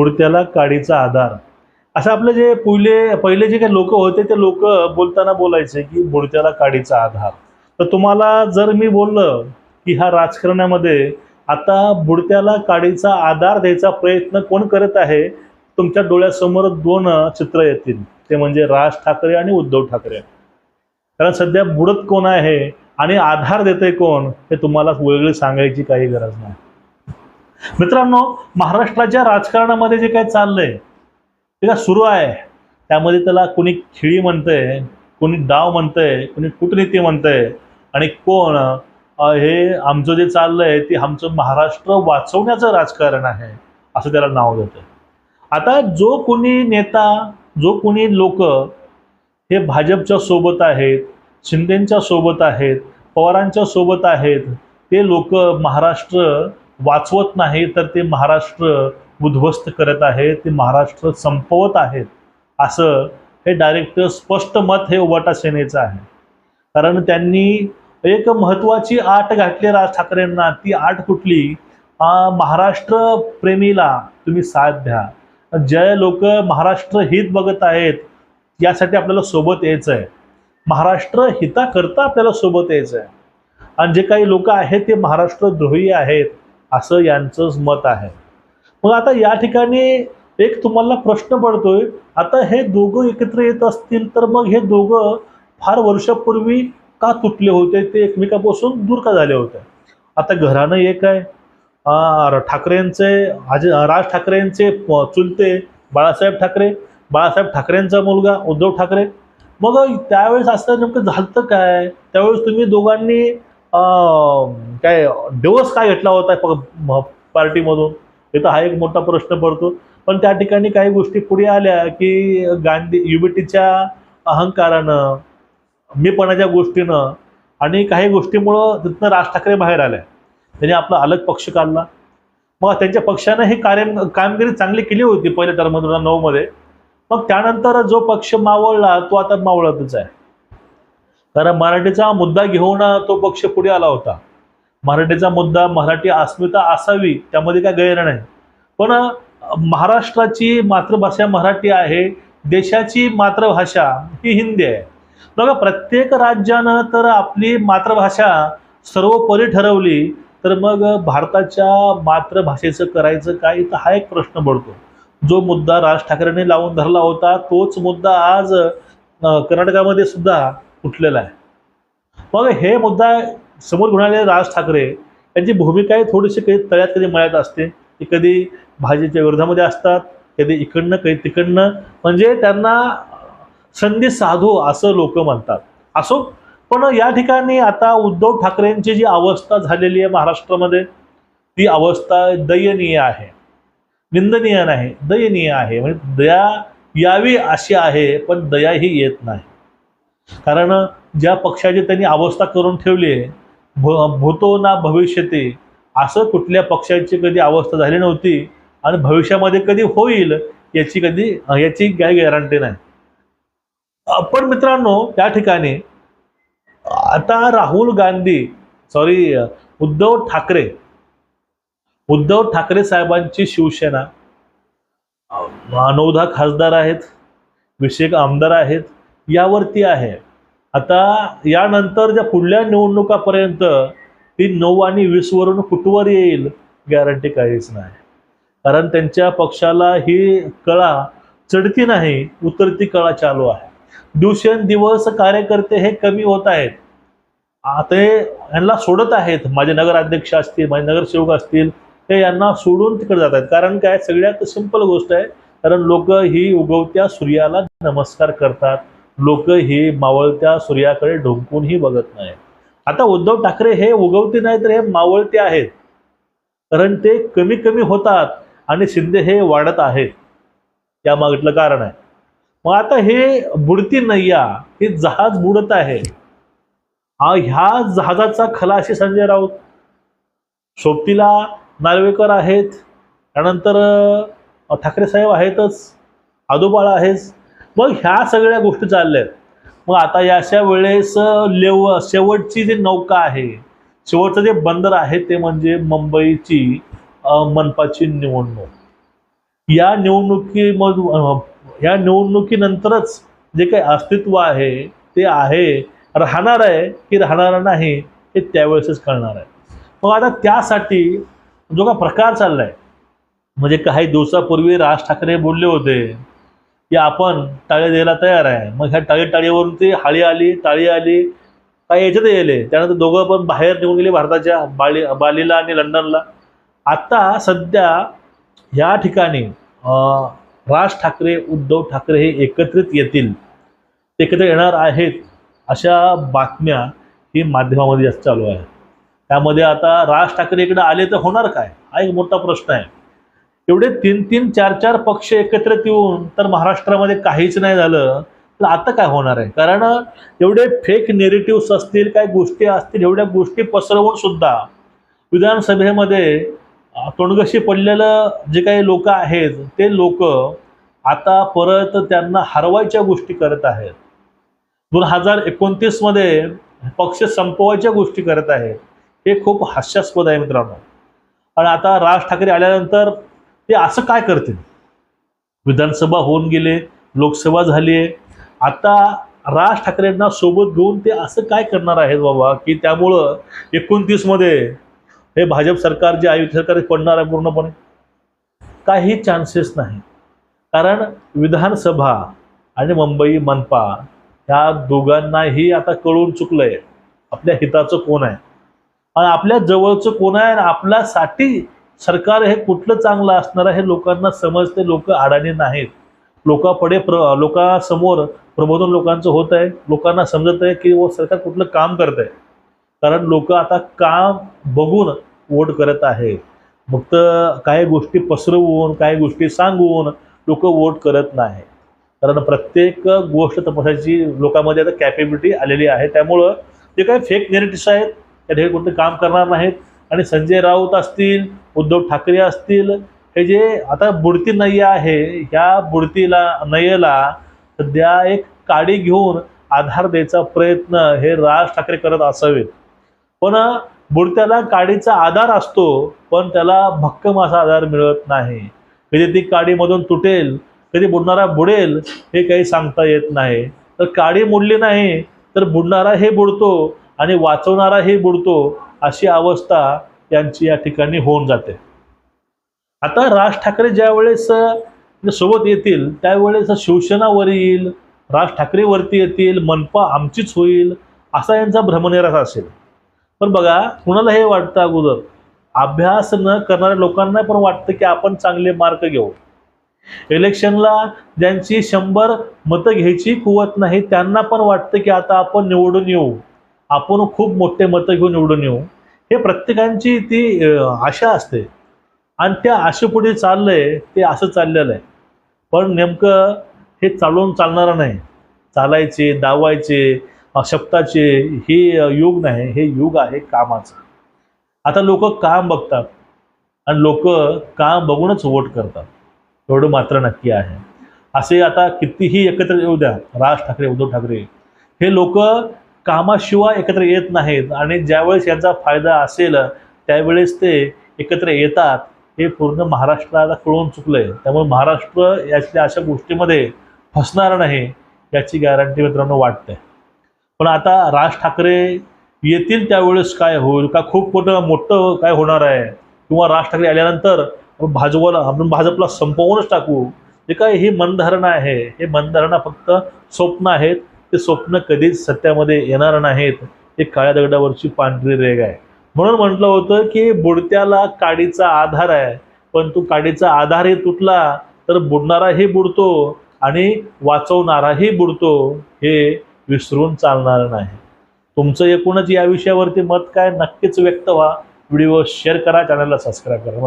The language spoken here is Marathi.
बुडत्याला काडीचा आधार. असं आपले जे पहिले पहिले जे काही लोक होते ते लोक बोलताना बोलायचे की बुडत्याला काडीचा आधार. तर तुम्हाला जर मी बोललं की ह्या राजकारणामध्ये आता बुडत्याला काडीचा आधार द्यायचा प्रयत्न कोण करत आहे? तुमच्या डोळ्यासमोर दोन चित्र येतील. ते म्हणजे राज ठाकरे आणि उद्धव ठाकरे. कारण सध्या बुडत कोण आहे आणि आधार देते कोण हे तुम्हाला वेगळी सांगायची काही गरज नाही. मित्रांनो महाराष्ट्राच्या राजकारणामध्ये जे काय चाललंय ते काय सुरू आहे. त्यामध्ये त्याला कोणी खिळी म्हणतंय कोणी डाव म्हणतंय कोणी कूटनीती म्हणतंय आणि कोण हे आमचं जे चाललंय ते आमचं महाराष्ट्र वाचवण्याचं राजकारण आहे असं त्याला नाव देतं आता जो कोणी नेता जो कोणी लोक हे भाजपच्या सोबत आहेत शिंदेच्या सोबत आहेत पवारांच्या सोबत आहेत ते लोक महाराष्ट्र वाचवत नाही तर ते महाराष्ट्र उद्ध्वस्त करत आहेत ते महाराष्ट्र संपवत आहेत असं हे डायरेक्ट स्पष्ट मत हे उबाटा सेनेचं आहे. कारण त्यांनी एक महत्त्वाची आट घातली राज ठाकरेंना ती आट कुठली? महाराष्ट्र प्रेमीला तुम्ही साथ द्या. जे लोक महाराष्ट्र हित बघत आहेत यासाठी आपल्याला सोबत यायचं आहे. महाराष्ट्र हिताकरता आपल्याला सोबत यायचं आहे. आणि जे काही लोक आहेत ते महाराष्ट्र द्रोही आहेत. असं यांचंच मत आहे. मग आता या ठिकाणी एक तुम्हाला प्रश्न पडतोय आता हे दोघं एकत्र येत असतील तर मग हे दोघं फार वर्षापूर्वी का तुटले होते? ते एकमेकापासून दूर का झाले होते? आता घरानं एक आहे. ठाकरेंचे आज राज ठाकरेंचे चुलते बाळासाहेब ठाकरे बाळासाहेब ठाकरेंचा मुलगा उद्धव ठाकरे. मग त्यावेळेस असं नेमकं झालं काय? त्यावेळेस तुम्ही दोघांनी काय दिवस काय घेतला होता पार्टीमधून? हे तर हा एक मोठा प्रश्न पडतो. पण त्या ठिकाणी काही गोष्टी पुढे आल्या की गांधी युबीटीच्या अहंकारानं मीपणाच्या गोष्टीनं आणि काही गोष्टीमुळं तिथनं राज ठाकरे बाहेर आल्या. त्यांनी आपला अलग पक्ष काढला. मग त्यांच्या पक्षानं हे कार्य कामगिरी चांगली केली होती पहिल्या टर्म दोन हजार नऊमध्ये. मग त्यानंतर जो पक्ष मावळला तो आता मावळतच आहे. कारण मराठीचा मुद्दा घेऊन तो पक्ष पुढे आला होता. मराठीचा मुद्दा मराठी अस्मिता असावी त्यामध्ये काय गैर नाही. पण महाराष्ट्राची मातृभाषा मराठी आहे देशाची मातृभाषा ही हिंदी आहे. बघा प्रत्येक राज्यानं तर आपली मातृभाषा सर्वोपरी ठरवली तर मग भारताच्या मातृभाषेचं करायचं काय? तर हा एक प्रश्न पडतो. जो मुद्दा राज ठाकरेंनी लावून धरला होता तोच मुद्दा आज कर्नाटकामध्ये सुद्धा उठलेला आहे. मग हे मुद्दा समोर घेऊन आलेले राज ठाकरे यांची भूमिका ही थोडीशी कधी तळ्यात कधी मळ्यात असते. ती कधी भाजीच्या विरोधामध्ये असतात कधी इकडनं कधी तिकडनं. म्हणजे त्यांना संधी साधू असं लोक म्हणतात. असो पण या ठिकाणी आता उद्धव ठाकरेंची जी अवस्था झालेली आहे महाराष्ट्रामध्ये ती अवस्था दयनीय आहे. निंदनीय नाही दयनीय आहे. म्हणजे दया यावी अशी आहे पण दया ही येत नाही. कारण ज्या पक्षाची त्यांनी अवस्था करून ठेवली आहे भ- भूतो ना भविष्यते असं कुठल्या पक्षाची कधी अवस्था झाली नव्हती आणि भविष्यामध्ये कधी होईल याची कधी याची काय गॅरंटी नाही. पण मित्रांनो त्या ठिकाणी आता राहुल गांधी सॉरी उद्धव ठाकरे उद्धव ठाकरे साहेबांची शिवसेना अ, खासदार आहेत विषयक आमदार आहेत यावरती आहे. आता यानंतर ज्या पुढल्या निवडणुकापर्यंत ती नऊ आणि वीस वरून कुठवर येईल गॅरंटी काहीच नाही. कारण त्यांच्या पक्षाला ही कळा चढती नाही उतरती कळा चालू आहे. दिवसेंदिवस कार्यकर्ते हे कमी होत आहेत. आता ते यांना सोडत आहेत. माझे नगराध्यक्ष असतील माझे नगरसेवक असतील ते यांना सोडून तिकडे जात आहेत. कारण काय? सगळ्यात सिंपल गोष्ट आहे. कारण लोक ही उगवत्या सूर्याला नमस्कार करतात. लोक ही मावळत्या सूर्याकडे ढोंकूनही बघत नाही आता उद्धव ठाकरे हे उगवते नाही तर हे मावळते आहेत. कारण ते कमी कमी होतात आणि शिंदे हे वाढत आहेत. या मागितलं कारण आहे. मग आता हे बुडती नय्या हे जहाज बुडत आहे. हा ह्या जहाजाचा खलाशी संजय राऊत. सोबतीला नार्वेकर आहेत. त्यानंतर ठाकरे साहेब आहेतच. आदोबाळा आहेच. मग ह्या सगळ्या गोष्टी चालल्या आहेत मग आता या अशा वेळेस लेव शेवटची जी नौका आहे शेवटचं जे बंदर आहे ते म्हणजे मुंबईची मनपाची निवडणूक. या निवडणुकीमधून या निवडणुकीनंतरच जे काही अस्तित्व आहे ते आहे राहणार आहे की राहणार नाही हे त्यावेळेसच कळणार आहे. मग आता त्यासाठी जो का प्रकार चाललाय म्हणजे काही दिवसापूर्वी राज ठाकरे बोलले होते की आपण टाळे द्यायला तयार आहे. मग ह्या टाळी टाळीवरून ती हाळी आली टाळी आली काय याच्यात येले त्यानंतर दोघं पण बाहेर निघून गेले भारताच्या बाली बालीला आणि लंडनला. आत्ता सध्या या ठिकाणी राज ठाकरे उद्धव ठाकरे हे एकत्रित येतील. एकत्र येणार आहेत अशा बातम्या ही माध्यमामध्ये जास्त चालू आहे. त्यामध्ये आता राज ठाकरे इकडे आले तर होणार काय? हा एक मोठा प्रश्न आहे. एवढे तीन तीन चार चार पक्ष एकत्रित येऊन तर महाराष्ट्रामध्ये काहीच नाही झालं तर आता काय होणार आहे? कारण एवढे फेक नेरेटिव्स असतील काय गोष्टी असतील एवढ्या गोष्टी पसरवून सुद्धा विधानसभेमध्ये तोंडगशी पडलेलं जे काही लोक आहेत ते लोक आता परत त्यांना हरवायच्या गोष्टी करत आहेत. दोन हजार एकोणतीसमध्ये पक्ष संपवायच्या गोष्टी करत आहेत. हे खूप हास्यास्पद आहे मित्रांनो. आणि आता राज ठाकरे आल्यानंतर ते असं काय करतील? विधानसभा होऊन गेले लोकसभा झाली आहे. आता राज ठाकरेंना सोबत घेऊन ते असं काय करणार आहेत बाबा? की त्यामुळं एकोणतीसमध्ये हे भाजप सरकार जे आहे सरकार पडणार आहे पूर्णपणे? काही चान्सेस नाही. कारण विधानसभा आणि मुंबई मनपा ह्या दोघांनाही आता कळून चुकलंय. आपल्या हिताचं कोण आहे? आणि आपल्या जवळचं कोण आहे? आणि आपल्यासाठी सरकार हे कुठलं चांगलं असणार आहे हे लोकांना समजते लोक अडाणी नाहीत. लोकापडे प्र लोकांसमोर प्रबोधन लोकांचं होत आहे लोकांना समजत आहे की व सरकार कुठलं काम करत आहे. कारण लोक आता काम बघून वोट करत आहे फक्त काही गोष्टी पसरवून काही गोष्टी सांगून लोक वोट करत नाही कारण प्रत्येक गोष्ट तपासायची लोकांमध्ये आता कॅपेबिलिटी आलेली आहे. त्यामुळं जे काही फेक नेरेटिव्स आहेत त्या ठिकाणी कोणते काम करणार नाहीत. आणि संजय राऊत असतील उद्धव ठाकरे असतील हे जे आता बुडती नय्या आहे ह्या बुडतीला नयेला सध्या एक काडी घेऊन आधार द्यायचा प्रयत्न हे राज ठाकरे करत असावेत. पण बुडत्याला काडीचा आधार असतो पण त्याला भक्कम असा आधार मिळत नाही. कधी ती काडीमधून तुटेल कधी बुडणारा बुडेल हे काही सांगता येत नाही. तर काडी मोडली नाही तर बुडणारा हे बुडतो आणि वाचवणारा हे बुडतो. अशी अवस्था त्यांची या ठिकाणी होऊन जाते. आता राज ठाकरे ज्या वेळेस म्हणजे सोबत येतील त्यावेळेस शिवसेनावर येईल राज ठाकरे वरती येतील मनपा आमचीच होईल असा यांचा भ्रमनिरास असेल. पण बघा कुणाला हे वाटतं अगोदर? अभ्यास न करणाऱ्या लोकांना पण वाटतं की आपण चांगले मार्क घेऊ. इलेक्शनला ज्यांची शंभर मतं घ्यायची कुवत नाही त्यांना पण वाटतं की आता आपण निवडून येऊ. आपण खूप मोठे मतं घेऊन निवडून येऊ. हे प्रत्येकांची ती आशा असते. आणि त्या आशेपुढे चाललंय ते असं चाललेलं आहे. पण नेमकं हे चालवून चालणारं नाही. चालायचे दावायचे शब्दाचे हे युग नाही. हे युग आहे कामाचं. आता लोक काम बघतात. आणि लोक काम बघूनच वोट करतात. एवढं मात्र नक्की आहे. असे आता कितीही एकत्र येऊ द्या राज ठाकरे उद्धव ठाकरे हे लोक कामाशिवाय एकत्र येत नाहीत आणि ज्यावेळेस यांचा फायदा असेल त्यावेळेस ते एकत्र येतात हे पूर्ण महाराष्ट्राला कळून चुकलंय. त्यामुळे महाराष्ट्र यातल्या अशा गोष्टीमध्ये फसणार नाही याची गॅरंटी मित्रांनो वाटते. पण आता राज ठाकरे येतील त्यावेळेस काय होईल? का खूप मोठं मोठं काय होणार आहे? किंवा राज ठाकरे आल्यानंतर भाजपला आपण भाजपला संपवूनच टाकू? जे काय ही मनधारणा आहे. हे मनधारणा फक्त स्वप्न आहेत. ते स्वप्न कधीच सत्यामध्ये येणार नाहीत. हे काळ्या दगडावरची पांढरी रेग आहे. म्हणून म्हटलं होतं की बुडत्याला काडीचा आधार आहे. पण तो काडीचा आधारही तुटला तर बुडणाराही बुडतो आणि वाचवणाराही बुडतो हे विसरून चालणार नाही. तुमचं एकूणच या विषयावरती मत काय? नक्कीच व्यक्त व्हा. व्हिडिओ शेअर करा चॅनलला सबस्क्राईब करा.